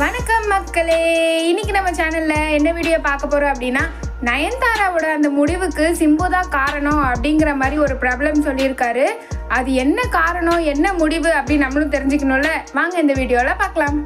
வணக்கம் மக்களே. இன்னைக்கு நம்ம சேனல்ல என்ன வீடியோ பார்க்க போறோம் அப்படின்னா நயன்தாராவோட அந்த முடிவுக்கு சிம்பு தான் காரணம் அப்படிங்கிற மாதிரி ஒரு பிரபலம் சொல்லியிருக்காரு. அது என்ன காரணம் என்ன முடிவு அப்படின்னு நம்மளும் தெரிஞ்சுக்கணும்ல? வாங்க இந்த வீடியோல பார்க்கலாம்.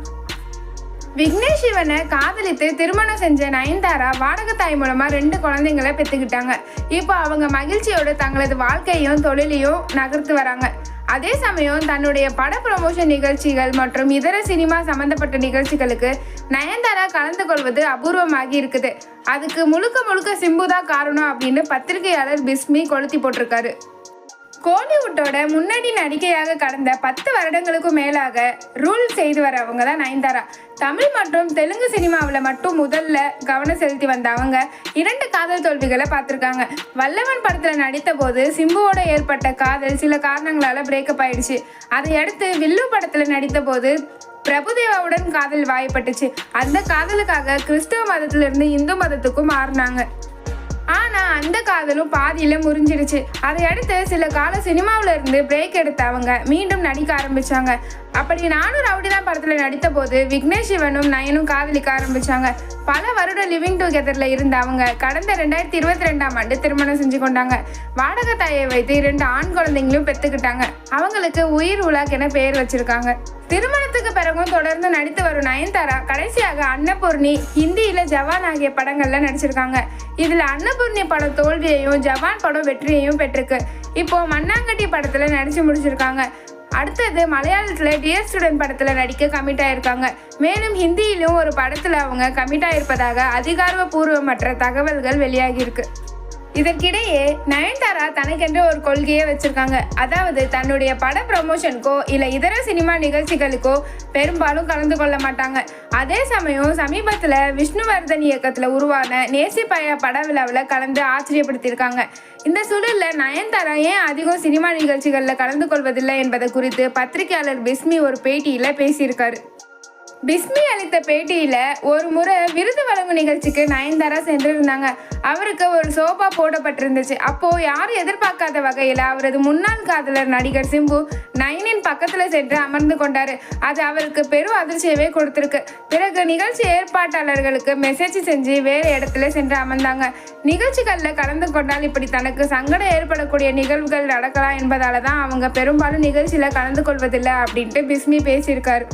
விக்னேஷ் சிவனை காதலித்து திருமணம் செஞ்ச நயன்தாரா வாடகை தாய் மூலமா ரெண்டு குழந்தைங்களை பெற்றுக்கிட்டாங்க இப்போ அவங்க மகிழ்ச்சியோட தங்களது வாழ்க்கையும் தொழிலையும் நகர்த்து வராங்க. அதே சமயம் தன்னுடைய பட ப்ரமோஷன் நிகழ்ச்சிகள் மற்றும் இதர சினிமா சம்பந்தப்பட்ட நிகழ்ச்சிகளுக்கு நயன்தாரா கலந்து கொள்வது அபூர்வமாகி இருக்குது. அதுக்கு முழுக்க முழுக்க சிம்பு தான் காரணம் அப்படின்னு பத்திரிகையாளர் பிஸ்மி கொளுத்தி போட்டிருக்காரு. கோலிவுட்டோட முன்னணி நடிகையாக கடந்த பத்து வருடங்களுக்கும் மேலாக ரூல் செய்து வரவங்க தான் நயன்தாரா. தமிழ் மற்றும் தெலுங்கு சினிமாவில் மட்டும் முதல்ல கவனம் செலுத்தி வந்த அவங்க இரண்டு காதல் தோல்விகளை பார்த்துருக்காங்க. வல்லவன் படத்தில் நடித்த போது சிம்புவோட ஏற்பட்ட காதல் சில காரணங்களால் பிரேக்கப் ஆயிடுச்சு. அதையடுத்து வில்லு படத்தில் நடித்த போது பிரபுதேவாவுடன் காதல் வாய்ப்பட்டுச்சு. அந்த காதலுக்காக கிறிஸ்தவ மதத்திலிருந்து இந்து மதத்துக்கும் மாறினாங்க. ஆனா அந்த காதலும் பாதியில முறிஞ்சிடுச்சு. அதையடுத்து சில கால சினிமாவில் இருந்து பிரேக் எடுத்த அவங்க மீண்டும் நடிக்க ஆரம்பிச்சாங்க. அப்படி நானும் ரவுடிதான் படத்துல நடித்த போது விக்னேஷ் சிவனும் நயனும் காதலிக்க ஆரம்பிச்சாங்க. பல வருடம் லிவிங் டுகெதர்ல இருந்த அவங்க கடந்த ரெண்டாயிரத்தி இருபத்தி ரெண்டாம் ஆண்டு திருமணம் செஞ்சு கொண்டாங்க. வாடகை தாயை வைத்து இரண்டு ஆண் குழந்தைங்களும் பெத்துக்கிட்டாங்க. அவங்களுக்கு உயிர் உலாக் என பெயர் வச்சிருக்காங்க. திருமணத்துக்கு பிறகும் தொடர்ந்து நடித்து வரும் நயன்தாரா கடைசியாக அன்னபூர்ணி ஹிந்தியில ஜவான் ஆகிய படங்கள்ல நடிச்சிருக்காங்க. இதுல அன்னபூர்ணி படம் தோல்வியையும் ஜவான் படம் வெற்றியையும் பெற்றிருக்கு. இப்போ மண்ணாங்கட்டி படத்துல நடிச்சு முடிச்சிருக்காங்க. அடுத்தது மலையாளத்தில் டியர் ஸ்டூடெண்ட் படத்தில் நடிக்க கமிட் ஆயிருக்காங்க. மேலும் ஹிந்தியிலும் ஒரு படத்தில் அவங்க கமிட் ஆயிருப்பதாக அதிகாரப்பூர்வமற்ற தகவல்கள் வெளியாகியிருக்கு. இதற்கிடையே நயன்தாரா தனக்கென்று ஒரு கொள்கையை வச்சிருக்காங்க. அதாவது தன்னுடைய பட ப்ரமோஷனுக்கோ இல்லை இதர சினிமா நிகழ்ச்சிகளுக்கோ பெரும்பாலும் கலந்து கொள்ள மாட்டாங்க. அதே சமயம் சமீபத்தில் விஷ்ணுவர்தன் இயக்கத்தில் உருவான நேசிப்பய பட விழாவில் கலந்து ஆச்சரியப்படுத்தியிருக்காங்க. இந்த சூழலில் நயன்தாரா ஏன் அதிகம் சினிமா நிகழ்ச்சிகளில் கலந்து கொள்வதில்லை என்பதை குறித்து பத்திரிகையாளர் பிஸ்மி ஒரு பேட்டியில் பேசியிருக்காரு. பிஸ்மி அளித்த பேட்டியில ஒரு முறை விருது வழங்கும் நிகழ்ச்சிக்கு நயன்தாரா சென்றிருந்தாங்க. அவருக்கு ஒரு சோபா போடப்பட்டிருந்துச்சு. அப்போ யாரும் எதிர்பார்க்காத வகையில் அவரது முன்னாள் காதலர் நடிகர் சிம்பு நயனின் பக்கத்துல சென்று அமர்ந்து கொண்டாரு. அது அவருக்கு பெரும் அதிர்ச்சியவே கொடுத்திருக்கு. பிறகு நிகழ்ச்சி ஏற்பாட்டாளர்களுக்கு மெசேஜ் செஞ்சு வேறு இடத்துல சென்று அமர்ந்தாங்க. நிகழ்ச்சிகளில் கலந்து கொண்டால் இப்படி தனக்கு சங்கடம் ஏற்படக்கூடிய நிகழ்வுகள் நடக்கலாம் என்பதால தான் அவங்க பெரும்பாலும் நிகழ்ச்சியில் கலந்து கொள்வதில்லை அப்படின்ட்டு பிஸ்மி பேசியிருக்காரு.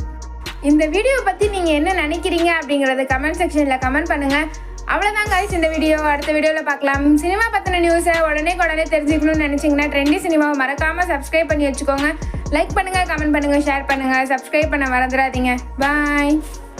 இந்த வீடியோ பற்றி நீங்கள் என்ன நினைக்கிறீங்க அப்படிங்கிறத கமெண்ட் செக்ஷனில் கமெண்ட் பண்ணுங்கள் அவ்வளோதான் காய்ச்சி இந்த வீடியோ அடுத்த வீடியோவில் பார்க்கலாம். சினிமா பற்றின நியூஸை உடனே உடனே தெரிஞ்சுக்கணும்னு நினச்சிங்கன்னா ட்ரெண்டி சினிமாவை மறக்காமல் சப்ஸ்கிரைப் பண்ணி வச்சுக்கோங்க. லைக் பண்ணுங்கள் கமெண்ட் பண்ணுங்கள் ஷேர் பண்ணுங்கள் சப்ஸ்கிரைப் பண்ண மறந்துடாதீங்க. பாய்